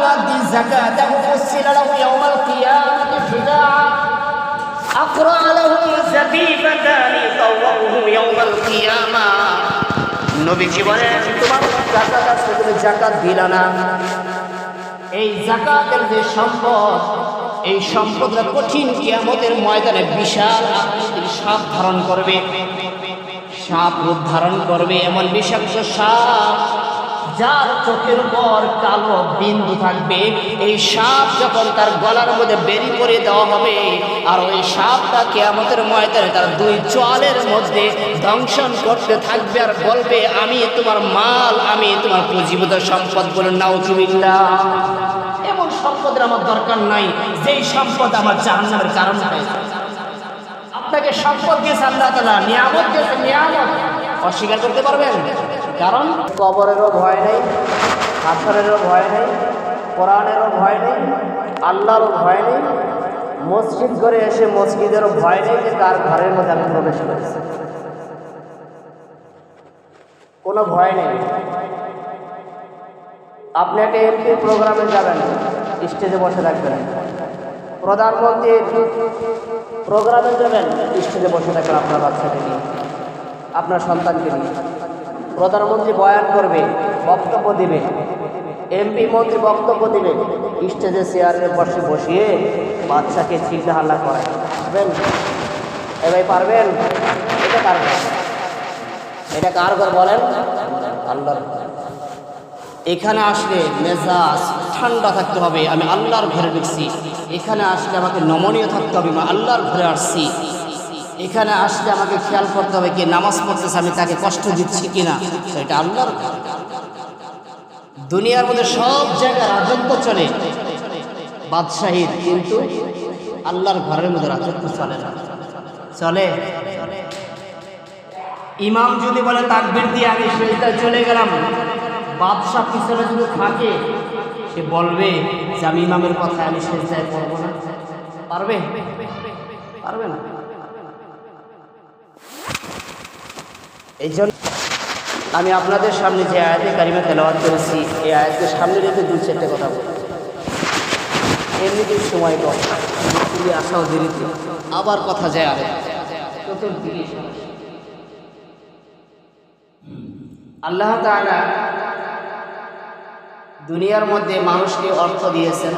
يؤدي زكاته فسل له يوم القيامة خداعا أقرأ له زبيبتان طوعه يوم القيامة নবীজি বলেন তোমার জাকাত আসলে তুমি জাকাত দিলা না এই জাকাতের যে সম্পদ এই সম্পদটা কঠিন কিয়ামতের ময়দানে বিশাল আকৃতির সাপ ধারণ করবে সাপ রূপ ধারণ করবে এমন বিষাক্ত সাপ যার চোখের উপর কালো বিন্দু থাকবে, এই সাপ যখন তার গলার মধ্যে বেরি করে দেওয়া হবে, আর ওই সাপটা কেয়ামতের ময়দানে তার দুই চোয়ালের মধ্যে দংশন করতে থাকবে আর বলবে, আমি তোমার মাল, আমি তোমার পুঁজিভূত সম্পদ বলে নাও নাউজুবিল্লাহ এমন সম্পদের আমার দরকার নাই, যেই সম্পদ আমার জাহান্নামের কারণ হয় আপনাকে সম্পদ দিয়েছে আল্লাহ তালা নিয়ামত দিয়েছে নিয়ামত। অস্বীকার করতে পারবেন? কারণ কবরেরও ভয় নেই, হাসরেরও ভয় নেই, কোরআনেরও ভয় নেই, আল্লাহরও ভয় নেই। মসজিদ করে এসে মসজিদেরও ভয় নেই যে তার ঘরের মধ্যে আমি প্রবেশ করেছি। কোনো ভয় নেই। আপনি একটা এমপি প্রোগ্রামে যাবেন স্টেজে বসে থাকবেন। প্রধানমন্ত্রীর প্রোগ্রামে যাবেন স্টেজে বসে থাকবেন আপনার বাচ্চাকে নিয়ে, আপনার সন্তানকে নিয়ে। প্রধানমন্ত্রী বয়ান করবে, বক্তব্য দিবে। এমপি মন্ত্রী বক্তব্য দিবে। স্টেজে চেয়ারে বসে বসিয়ে বাচ্চাকে চিন্তা হাল্লা করায়। পারবেন? এবার পারবেন? এটা কার এটা কার ঘর বলেন? আল্লাহর এখানে আসলে মেজাজ ঠান্ডা থাকতে হবে। আমি আল্লাহর ঘরে ঢুকছি। এখানে আসলে আমাকে নমনীয় থাকতে হবে। আমি আল্লাহর ঘরে আসছি। এখানে আসলে আমাকে খেয়াল করতে হবে কি নামাজ পড়তেছে, আমি তাকে কষ্ট দিচ্ছি কিনা। এটা আল্লাহর দুনিয়ার মধ্যে সব জায়গায় রাজত্ব চলে। বাদশাহীর, কিন্তু আল্লাহর ঘরের মধ্যে রাজত্ব চলে না। চলে? ইমাম যদি বলে, তাকবির দিয়ে আমি সেজদায় চলে গেলাম। বাদশাহ পিছনে যদি থাকে, সে বলবে যে, আমি ইমামের কথা আমি সেজদায় পড়ব না। পারবে? পারবে না। এই জন্য আমি আপনাদের সামনে যে আয়াতে কারিমা তেলাওয়াত করেছি, এই আয়াতের সামনে রেখে দু চারটে কথা বলব। এমনিতেই সময় কম। খুবই আশাও দেরিতে। আবার কথা যায় আরে আল্লাহ তাআলা দুনিয়ার মধ্যে মানুষকে অর্থ দিয়েছেন,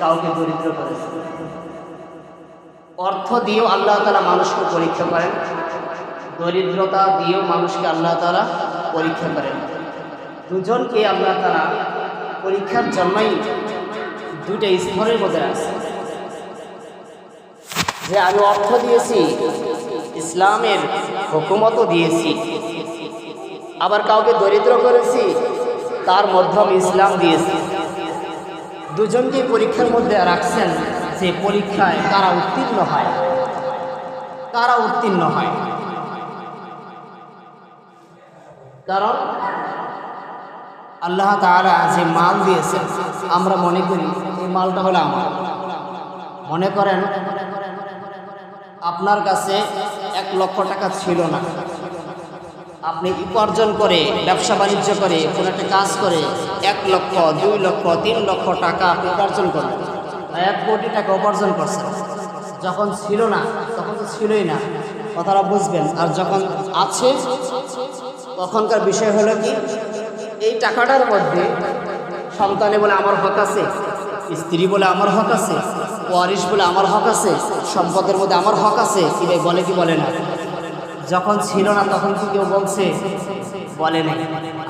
কাউকে দরিদ্র করেছেন। অর্থ দিয়েও আল্লাহ তাআলা মানুষকে পরীক্ষা করেন। দরিদ্রতা দিয়েও মানুষকে আল্লাহ তারা পরীক্ষা করেন। দুজনকে আল্লাহ তারা পরীক্ষার জন্যই দুইটা স্তরের মধ্যে আছে। যে আমি অর্থ দিয়েছি, ইসলামের হুকুমতও দিয়েছি, আবার কাউকে দরিদ্র করেছি, তার মধ্যে আমি ইসলাম দিয়েছি। দুজনকে পরীক্ষার মধ্যে রাখছেন যে পরীক্ষায় কারা উত্তীর্ণ হয়। কারা উত্তীর্ণ হয়। কারণ আল্লাহ তাআলা যে মাল দিয়েছেন, আমরা মনে করি এই মালটা হলো আমার। মনে করেন, আপনার কাছে এক লক্ষ টাকা ছিল না। আপনি উপার্জন করে, ব্যবসা বাণিজ্য করে, কোনো একটা কাজ করে এক লক্ষ, দুই লক্ষ, তিন লক্ষ টাকা আপনি উপার্জন করেন এক কোটি টাকা উপার্জন করছেন। যখন ছিল না, তখন তো ছিলই না। কথাটা বুঝবেন। আর যখন আছে তখনকার বিষয় হলো কি? এই টাকাটার মধ্যে সন্তানে বলে আমার হক আছে, স্ত্রী বলে আমার হক আছে, ওয়ারিশ বলে আমার হক আছে, সম্পদের মধ্যে আমার হক আছে, কি ভাই বলে কি বলে না? যখন ছিল না তখন কি কেউ বলছে? বলে নাই।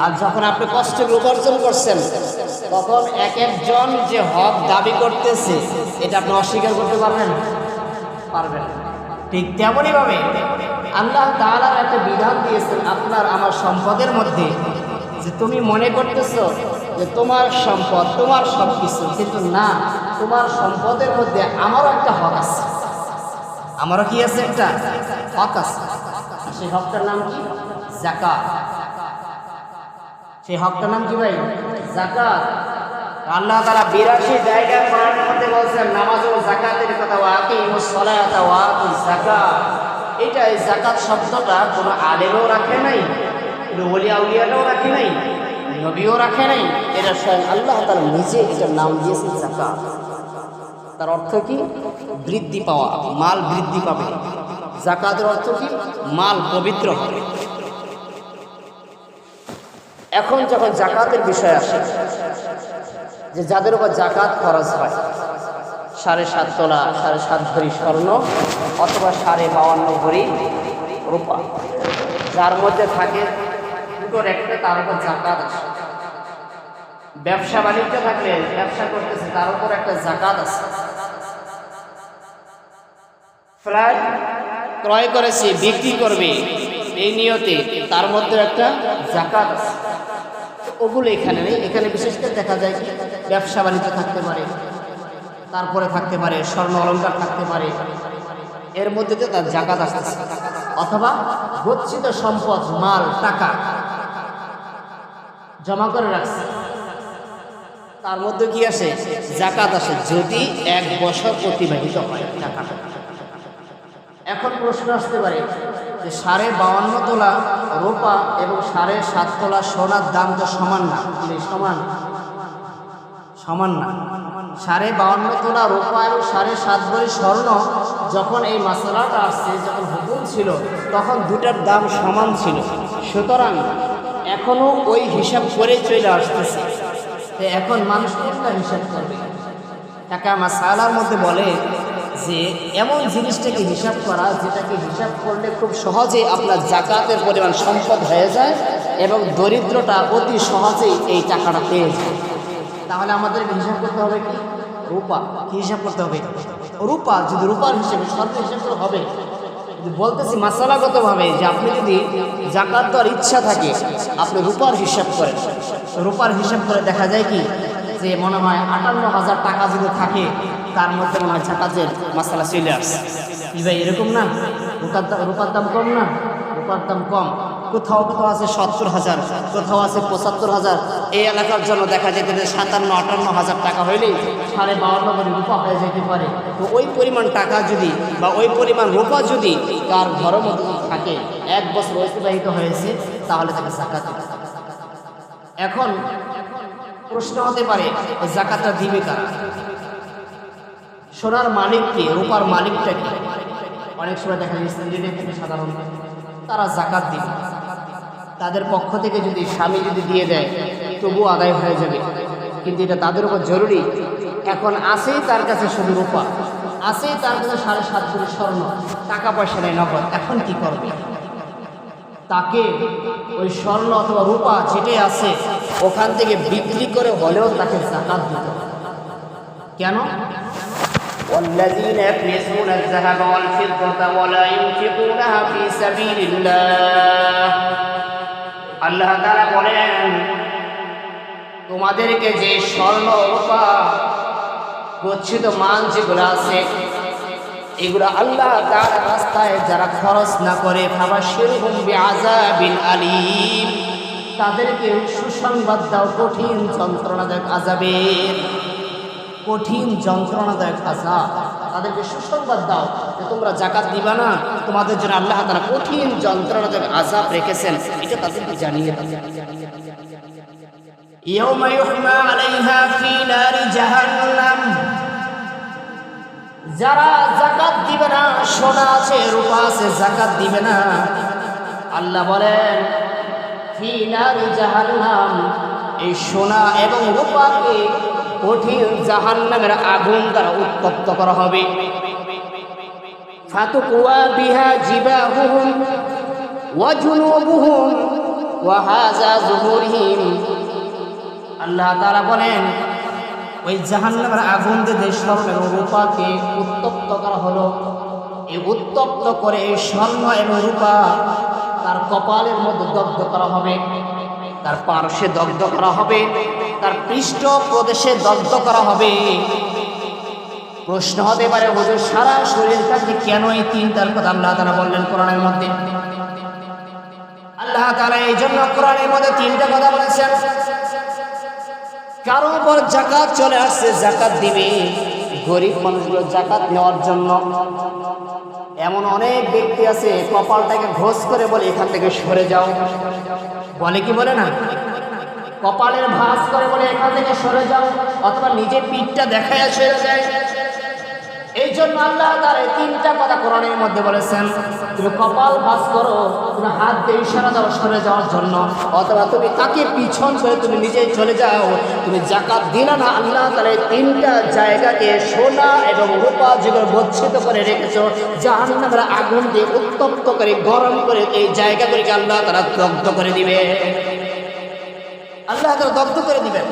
আর যখন আপনি কষ্ট উপার্জন করছেন, তখন এক একজন যে হক দাবি করতেছে, এটা আপনি অস্বীকার করতে পারবেন? পারবেন না। ঠিক তেমনই ভাবে আল্লাহ তাআলার একটা বিধান দিয়েছেন আপনার আমার সম্পদের মধ্যে, যে তুমি মনে করতেছ যে তোমার সম্পদ, তোমার সব কিছু কিন্তু না, তোমার সম্পদের মধ্যে আমারও একটা হক আছে। আমারও কি আছে একটা? হক আছে। সেই হকটার নাম কি? জাকাত সেই হকটার নাম কি ভাই? জাকাত আল্লাহ তারা বিরাশি জায়গায় কোরআনের মধ্যে বলছেন, নামাজ ও জাকাতের কথা ওয়াকি মুসলাতা ওয়াকি জাকাত এটা এই জাকাত শব্দটা কোনো আলেরও রাখে নাই ওলি আউলিয়াটাও রাখে নাই, নবীও রাখে নাই। এটা স্বয়ং আল্লাহ তার নিজে এটার নাম দিয়েছেন জাকাত। তার অর্থ কি? বৃদ্ধি পাওয়া, মাল বৃদ্ধি পাবে। জাকাতের অর্থ কি? মাল পবিত্র হবে। এখন যখন জাকাতের বিষয় আসে, যে যাদের উপর জাকাত খরচ হয় সাড়ে সাত তোলা, সাড়ে সাত ভরি স্বর্ণ অথবা সাড়ে বাউান্ন ভরি রূপা। যার মধ্যে থাকে দুটোর একটা তার উপর জাকাত আছে। ব্যবসা বাণিজ্য থাকলে ব্যবসা করতেছে, তার উপর একটা জাকাত আছে। ফ্ল্যাট ক্রয় করেছে, বিক্রি করবে, এই নিয়তে তার মধ্যে একটা জাকাত আছে। ওগুলো এখানে নেই। এখানে বিশেষ করে দেখা যায় ব্যবসা বাণিজ্য থাকতে পারে। তারপরে থাকতে পারে, স্বর্ণ অলঙ্কার থাকতে পারে। এর মধ্যে দিয়ে তার জাকাত আসতেছে। অথবা গচ্ছিত সম্পদ, মাল, টাকা জমা করে রাখছে। তার মধ্যে কি আসে? জাকাত আসে, যদি এক বছর অতিবাহিত হয় টাকাটা। এখন প্রশ্ন আসতে পারে যে সাড়ে বাউান্ন তোলা রোপা এবং সাড়ে সাত তোলা সোনার দাম তো সমান না মানে সমান। সমান না সাড়ে বাউান্ন তোলা রূপা এবং সাড়ে সাত ভরি স্বর্ণ যখন এই মশলাটা আসছে, যখন হুকুম ছিল, তখন দুটার দাম সমান ছিল। সুতরাং এখনও ওই হিসাব করে চলে আসতেছে। তো এখন মানুষ কোনটা হিসাব করবে? টাকা মাসালার মধ্যে বলে যে, এমন জিনিসটাকে হিসাব করা, যেটাকে হিসাব করলে খুব সহজেই আপনার জাকাতের পরিমাণ সম্পদ হয়ে যায় এবং দরিদ্রটা অতি সহজেই এই টাকাটা পেয়ে যায়। তাহলে আমাদের হিসাব করতে হবে কি? রূপা। কি হিসাব করতে হবে? রূপা। যদি রূপার হিসেবে স্বর্ণ হিসাব করে হবে। বলতেছি মাসালাগতভাবে যে আপনি যদি জাকাত দেওয়ার ইচ্ছা থাকে, আপনি রূপার হিসাব করেন। রূপার হিসাব করে দেখা যায় কি? যে মনে হয় আটান্ন হাজার টাকা যদি থাকে, তার মধ্যে মনে হয় জাকাতের মাসালা চলে আসছে ভাই, এরকম না? রূপার দাম রূপার দাম কম না? রূপার দাম কম। কোথাও কোথাও আছে সত্তর হাজার, কোথাও আছে পঁচাত্তর হাজার। এই এলাকার জন্য দেখা যেতে পারে সাতান্ন, আটান্ন হাজার টাকা হইলেই সাড়ে বাউন্ন করে রূপা হয়ে যেতে পারে। তো ওই পরিমাণ টাকা যদি বা ওই পরিমাণ রূপা যদি তার ঘরের মধ্যে থাকে, এক বছর অতিবাহিত হয়েছে, তাহলে তাকে জাকাত এখন প্রশ্ন হতে পারে জাকাতটা দিবে কারা? সোনার মালিককে রূপার মালিকটা কি? অনেক সময় দেখা যায় থেকে সাধারণত তারা জাকাত দিবে। তাদের পক্ষ থেকে যদি স্বামী যদি দিয়ে দেয় তবু আদায় হয়ে যাবে কিন্তু এটা তাদের উপর জরুরি এখন আসেই তার কাছে শুধু রূপা আসেই তার কাছে সাড়ে সাত কোটি স্বর্ণ টাকা পয়সা নেই নগদ এখন কি করবে তাকে ওই স্বর্ণ অথবা রূপা যেটে আছে ওখান থেকে বিক্রি করে হলেও তাকে জাকাত দিতে হবে কেন والذين يكنزون الذهب والفضة ولا ينفقونها في سبيل الله আল্লাহ তারা বলেন, তোমাদেরকে যে স্বর্ণ রূপা গচ্ছিত মান যেগুলো আছে, এগুলো আল্লাহ তার রাস্তায় যারা খরচ না করে খাবার সেরকম আজাবিন আলিম, তাদেরকে সুসংবাদ দাও, কঠিন যন্ত্রণাদায়ক আজাবের কঠিন যন্ত্রণাদায়ক আজাব তাদেরকে সুসংবাদ দাও যে তোমরা জাকাত দিবা না তোমাদের জন্য আল্লাহ তারা কঠিন যন্ত্রণাদায়ক আজাব রেখেছেন এটা তাদেরকে জানিয়ে দাও يوم يحمى عليها في نار جهنم যারা জাকাত দিবে না সোনা আছে রূপা আছে জাকাত দিবে না আল্লাহ বলেন ফি নারি জাহান্নাম এই সোনা এবং রূপাকে কঠিন জাহান্নামের আগুন দ্বারা উত্তপ্ত করা হবে। বিহা ওয়া আল্লাহ তাআলা বলেন, ওই জাহান্নামের আগুন দিয়ে স্বর্ণ রূপাকে উত্তপ্ত করা হলো। এই উত্তপ্ত করে এই স্বর্ণ এবং রূপা তার কপালের মধ্যে দগ্ধ করা হবে। তার পার্শ্বে দগ্ধ করা হবে। তার পৃষ্ঠ প্রদেশে দগ্ধ করা হবে। প্রশ্ন হতে পারে, হুজুর, সারা শরীর থাকতে কেন এই তিনটার কথা আল্লাহ তারা বললেন কোরআনের মধ্যে? আল্লাহ তারা এই জন্য কোরআনের মধ্যে তিনটা কথা বলেছেন। কারও উপর জাকাত চলে আসছে জাকাত দিবে। গরিব মানুষগুলো জাকাত নেওয়ার জন্য এমন অনেক ব্যক্তি আছে, কপালটাকে ঘোষ করে বলে, এখান থেকে সরে যাও। বলে কি বলে না? কপালের ভাঁজ করে বলে এখান থেকে সরে যাও, অথবা নিজে পিঠটা দেখায় সরে যায় এই জন্য আল্লাহ তার এই তিনটা কথা কোরআনের মধ্যে বলেছেন, তুমি কপাল ভাস করো, তুমি হাত দিয়ে ইশারা দাও সরে যাওয়ার জন্য, অথবা তুমি তাকে পিছন করে তুমি নিজেই চলে যাও, তুমি জাকাত দিলে না, আল্লাহ তার এই তিনটা জায়গাকে সোনা এবং রূপা যেগুলো গচ্ছিত করে রেখেছো জাহান নামের আগুন দিয়ে উত্তপ্ত করে গরম করে এই জায়গাগুলিকে আল্লাহ তারা দগ্ধ করে দিবে। আল্লাহ তারা দগ্ধ করে দিবেন।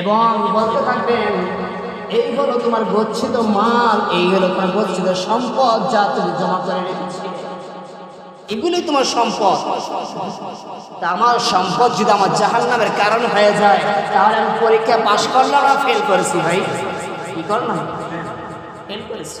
এবং বলতে থাকবেন এই হলো তোমার গচ্ছিত মাল, এই হলো তোমার গচ্ছিত সম্পদ যা তুমি জমা করে রেখেছি এগুলোই তোমার সম্পদ। তা আমার সম্পদ যদি আমার জাহান নামের কারণ হয়ে যায়, তাহলে আমি পরীক্ষা পাশ করলাম না ফেল করেছি ভাই? কি করলাম? ফেল করেছি।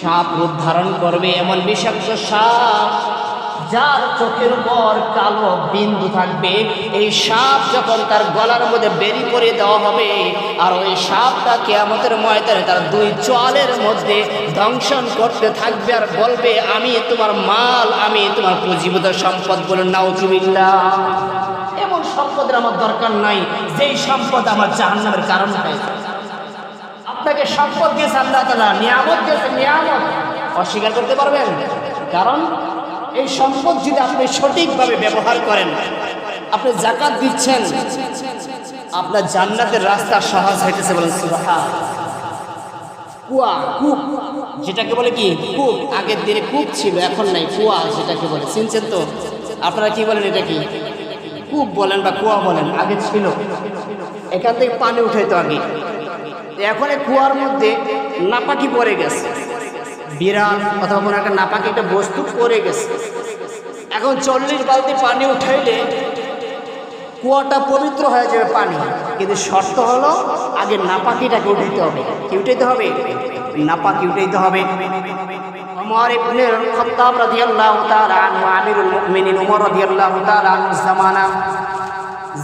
সাপ রূপ ধারণ করবে এমন বিষাক্ত সাপ যার চোখের উপর কালো বিন্দু থাকবে। এই সাপ যখন তার গলার মধ্যে বেরি করে দেওয়া হবে, আর ওই সাপটা কেয়ামতের ময়দানে তার দুই চোয়ালের মধ্যে দংশন করতে থাকবে আর বলবে, আমি তোমার মাল, আমি তোমার পুঁজিভূত সম্পদ বলে নাও নাউজুবিল্লাহ। এমন সম্পদের আমার দরকার নাই, যেই সম্পদ আমার জাহান্নামের কারণ হয় আপনাকে সম্পদ দিয়েছে আল্লাহ তালা নিয়ামত দিয়েছে নিয়ামত। অস্বীকার করতে পারবেন? কারণ এই সম্পদ যদি আপনি সঠিকভাবে ব্যবহার করেন, আপনি জাকাত দিচ্ছেন, আপনার জান্নাতের রাস্তা সহজ হইতেছে বলেন কুয়া, কূপ, যেটাকে বলে কি? কূপ। আগের দিনে কূপ ছিল, এখন নাই। কুয়া যেটাকে বলে। চিনছেন তো? আপনারা কি বলেন এটা কি? কূপ বলেন বা কুয়া বলেন, আগে ছিল। এখান থেকে পানি উঠাইতো আগে। এখন এই কুয়ার মধ্যে নাপাকি পড়ে গেছে। বিড়াল অথবা কোনো একটা নাপাকি একটা বস্তু পড়ে গেছে। এখন চল্লিশ বালতি পানি উঠাইলে কুয়াটা পবিত্র হয়ে যাবে পানি। কিন্তু শর্ত হলো আগে নাপাকিটাকে উঠাইতে হবে। কি উঠাইতে হবে? নাপাকি উঠাইতে হবে। ওমর ইবনে খাত্তাব রাদিয়াল্লাহু ওমর রাদিয়াল্লাহু তাআলা আনহু জামানা।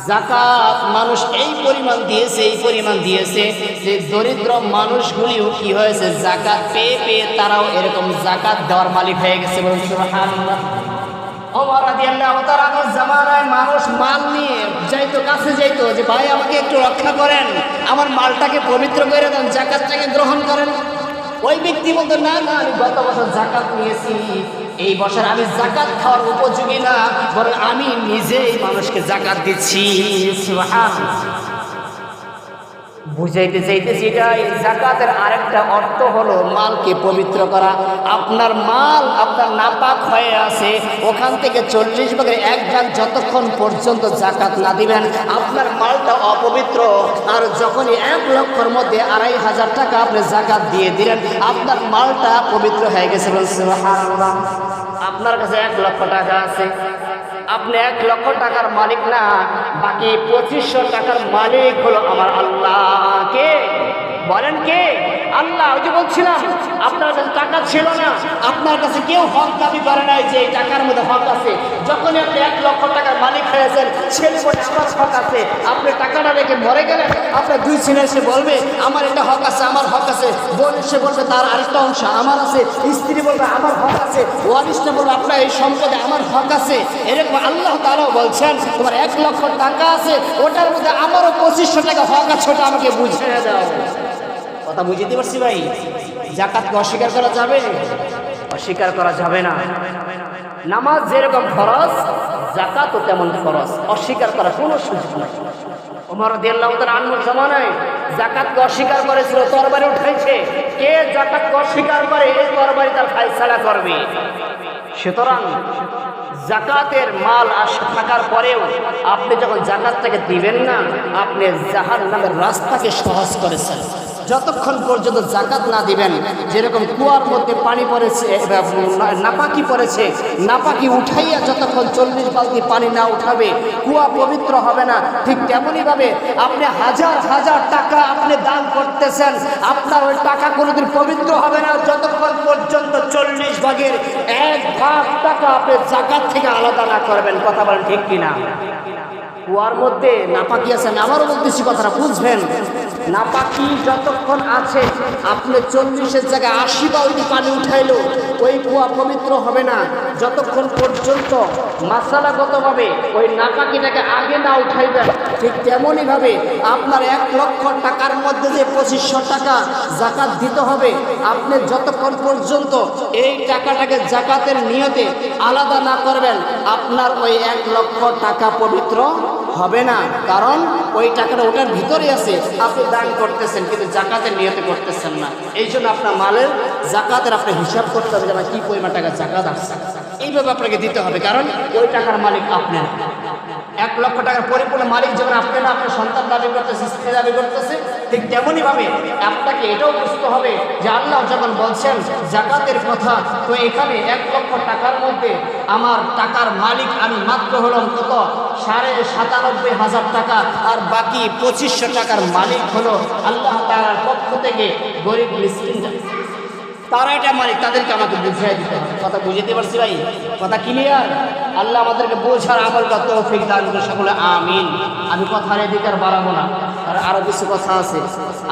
জাকাত মানুষ এই পরিমাণ দিয়েছে, এই পরিমাণ দিয়েছে যে দরিদ্র মানুষগুলিও কি হয়েছে, জাকাত পেয়ে পেয়ে তারাও এরকম জাকাত দেওয়ার মালিক হয়ে গেছে জামানায় মানুষ মাল নিয়ে যাইতো, কাছে যাইতো যে, ভাই, আমাকে একটু রক্ষা করেন, আমার মালটাকে পবিত্র করে দেন, জাকাতটাকে গ্রহণ করেন। ওই ব্যক্তি বলতো, না না, আমি গত বছর জাকাত নিয়েছি। এই বছর আমি জাকাত খাওয়ার উপযোগী না, বরং আমি নিজেই মানুষকে জাকাত দিচ্ছি। বুঝাইতে চাইতেছি এটা, এই জাকাতের আরেকটা অর্থ হলো মালকে পবিত্র করা। আপনার মাল আপনার নাপাক হয়ে আছে, ওখান থেকে চল্লিশ ভাগের এক ভাগ যতক্ষণ পর্যন্ত জাকাত না দিবেন, আপনার মালটা অপবিত্র। আর যখনই এক লক্ষর মধ্যে আড়াই হাজার টাকা আপনি জাকাত দিয়ে দিলেন, আপনার মালটা পবিত্র হয়ে গেছে বলছে। আপনার কাছে এক লক্ষ টাকা আছে। আপনি এক লক্ষ টাকার মালিক না, বাকি পঁচিশশো টাকার মালিক হলো আমার আল্লাহ। কে? বলেন কে? আল্লাহ, ওই যে বলছিলাম, আপনার কাছে টাকা ছিল না। আপনার কাছে কেউ হক দাবি করে নাই যে এই টাকার মধ্যে হক আছে। যখনই আপনি এক লক্ষ টাকার মালিক হয়েছেন, ছেলে বলে হক আছে। আপনি টাকাটা রেখে মরে গেলেন, আপনার দুই ছেলে এসে বলবে, আমার এটা হক আছে, আমার হক আছে। বোন এসে বলবে, তার আরেকটা অংশ আমার আছে। স্ত্রী বলবে, আমার হক আছে। ওয়ারিসটা বলবে, আপনার এই সম্পদে আমার হক আছে। এরকম আল্লাহ তারাও বলছেন, তোমার এক লক্ষ টাকা আছে, ওটার মধ্যে আমারও পঁচিশশো টাকা হক আছে, ওটা আমাকে বুঝিয়ে দাও। কথা বুঝতে পারছি ভাই? জাকাতকে অস্বীকার করা যাবে? অস্বীকার করা যাবে না। নামাজ যেরকম খরচ জাকাতও তেমন খরচ অস্বীকার করার কোনো সুযোগ নাই। ওমর দিয়াল্লাহ তার আনমুল জমানায় জাকাতকে অস্বীকার করেছিল? তরবারি উঠাইছে। কে জাকাতকে অস্বীকার করে, এই তরবারি তার ফাইসালা করবে। সুতরাং জাকাতের মাল আশা থাকার পরেও আপনি যখন জাকাতটাকে দিবেন না, আপনি জাহান নামের রাস্তাকে সহজ করেছেন। যতক্ষণ পর্যন্ত জাকাত না দিবেন, যেরকম কুয়ার মধ্যে পানি পড়েছে নাপাকি পড়েছে, নাপাকি উঠাইয়া যতক্ষণ চল্লিশ বালতি পানি না উঠাবে, কুয়া পবিত্র হবে না। ঠিক তেমনইভাবে আপনি হাজার হাজার টাকা আপনি দান করতেছেন, আপনার ওই টাকা কোনোদিন পবিত্র হবে না। যতক্ষণ পর্যন্ত চল্লিশ ভাগের এক ভাগ টাকা আপনি জাকাত থেকে আলাদা না করবেন, কথা বলেন ঠিক কিনা? কুয়ার মধ্যে নাপাকি আছে, আমি আবারও বলতেছি কথাটা, বুঝবেন? নাপাকি যতক্ষণ আছে, আপনি চল্লিশের জায়গায় আশি বালতি পানি উঠাইলো, ওই কুয়া পবিত্র হবে না। যতক্ষণ পর্যন্ত মাসালাগতভাবে ওই নাপাকিটাকে আগে না উঠাইবেন ঠিক তেমনইভাবে আপনার এক লক্ষ টাকার মধ্যে যে পঁচিশশো টাকা জাকাত দিতে হবে, আপনি যতক্ষণ পর্যন্ত এই টাকাটাকে জাকাতের নিয়তে আলাদা না করবেন, আপনার ওই এক লক্ষ টাকা পবিত্র হবে না। কারণ ওই টাকাটা ওটার ভিতরে আছে। আপনি দান করতেছেন, কিন্তু জাকাতের নিয়তে করতেছেন না এই জন্য আপনার মালের জাকাতের আপনি হিসাব করতে হবে যে আমার কী পরিমাণ টাকা জাকাত আসছে এইভাবে আপনাকে দিতে হবে, কারণ ওই টাকার মালিক আপনি না। এক লক্ষ টাকার পরিপূর্ণ মালিক যেমন আপনি না, আপনার সন্তান দাবি করতেছে, স্ত্রী দাবি করতেছে, ঠিক তেমনইভাবে আপনাকে এটাও বুঝতে হবে যে আল্লাহ যখন বলছেন জাকাতের কথা, তো এখানে এক লক্ষ টাকার মধ্যে আমার টাকার মালিক আমি মাত্র হলাম কত? সাড়ে সাতানব্বই হাজার টাকা, আর বাকি পঁচিশশো টাকার মালিক হলো আল্লাহ তালার পক্ষ থেকে গরিব মিসকিন তারা এটা মালিক, তাদেরকে আমাকে বুঝিয়ে দিতে কথা বুঝতে পারছি ভাই? কথা ক্লিয়ার আল্লাহ আমাদেরকে বোঝার আমল করতে তৌফিক দান করে সকলে, আমিন। আমি কথার এদিকে আর বাড়াবো না। আর আরও কিছু কথা আছে।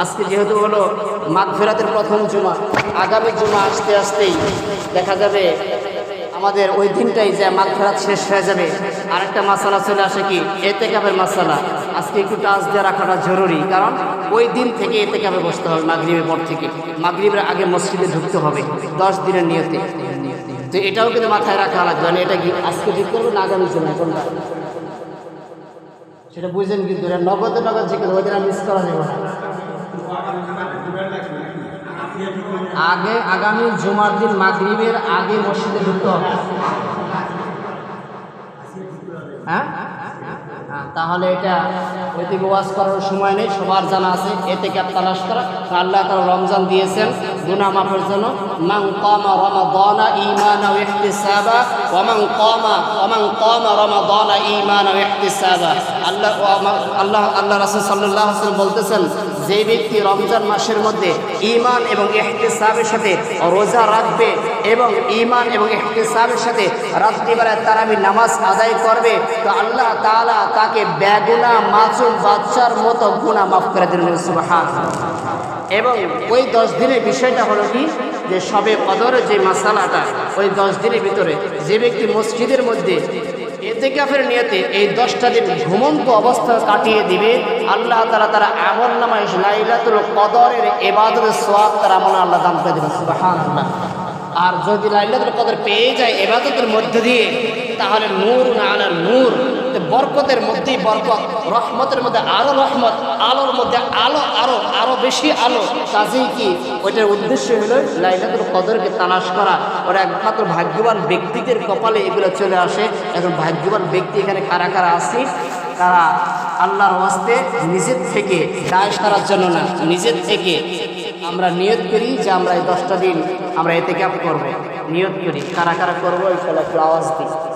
আজকে যেহেতু হলো মাঘ ফেরাতের প্রথম জুমা, আগামী জুমা আসতে আসতেই দেখা যাবে আমাদের ওই দিনটাই যে মাঘ ফেরাত শেষ হয়ে যাবে। আরেকটা মাসালা চলে আসে কি? এতে কাপের মাসালা। আজকে একটু টাচ দিয়ে রাখাটা জরুরি কারণ ওই দিন থেকে এতে কাপে বসতে হবে মাগরীবের পর থেকে। মাগরীবের আগে মসজিদে ঢুকতে হবে দশ দিনের নিয়তে। তো এটাও কিন্তু মাথায় রাখা লাগবে মানে এটা কি আজকে ঠিক করবে না আগামী জন্য কোনটা? সেটা বুঝলেন কিন্তু এটা নগদে নগদ যে ওই দিন মিস করা যাবে না। আগে আগামী জুমার দিন মাগরিবের আগে মসজিদে ঢুকতে হবে। হ্যাঁ, তাহলে এটা ওই দিকে ওয়াজ করার সময় নেই, সবার জানা আছে এতে ক্যাপ তালাশ করা। আল্লাহ তারা রমজান দিয়েছেন। গুনা মাফের জন্য মাং কমা রমাদানা ঈমানা ওয়া ইহতিসাবা, ওয়া মান কমা, ওয়া মান কমা রমাদানা ঈমানা ওয়া ইহতিসাবা। আল্লাহ আল্লাহ আল্লাহ রাসূল সাল্লাল্লাহু আলাইহি বলতেছেন, যে ব্যক্তি রমজান মাসের মধ্যে ঈমান এবং ইহতিসাবের সাথে রোজা রাখবে এবং ঈমান এবং ইহতিসাবের সাথে রাত্রিবেলায় তারাবি নামাজ আদায় করবে, তো আল্লাহ তাআলা তাকে বেগুনা মাসুম বাচ্চার মতো গুনাহ মাফ করে দিলেন সুবহান এবং ওই দশ দিনের বিষয়টা হলো কি, যে সবে কদরের যে মাসালাটা, ওই দশ দিনের ভিতরে যে ব্যক্তি মসজিদের মধ্যে এতেকাফের নিয়তে এই দশটা দিন ঘুমন্ত অবস্থা কাটিয়ে দিবে, আল্লাহ তালা তারা আমল নামায় লাইলাতুল কদরের এবাদতের সোয়াব তারা আমল আল্লাহ দান করে দেবে সুবাহান আল্লাহ আর যদি লাইলাতুল কদর পেয়ে যায় এবাদতের মধ্যে দিয়ে, তাহলে নূর না আলা নূর। তো বরকতের মধ্যেই বরকত, রহমতের মধ্যে আরও রহমত, আলোর মধ্যে আলো আরও আরও বেশি আলো। কাজেই কি? ওইটার উদ্দেশ্য হলো লাইলাতুল কদরকে তালাশ করা। ওরা একমাত্র ভাগ্যবান ব্যক্তিদের কপালে এগুলো চলে আসে। এখন ভাগ্যবান ব্যক্তি এখানে কারা কারা আছে? তারা আল্লাহর ওয়াস্তে নিজের থেকে দায় সারার জন্য না, নিজের থেকে। আমরা নিয়ত করি যে আমরা এই দশটা দিন আমরা এতে ক্যাপ করব। নিয়ত করি। কারা কারা করব? এই একটু আওয়াজ দিই।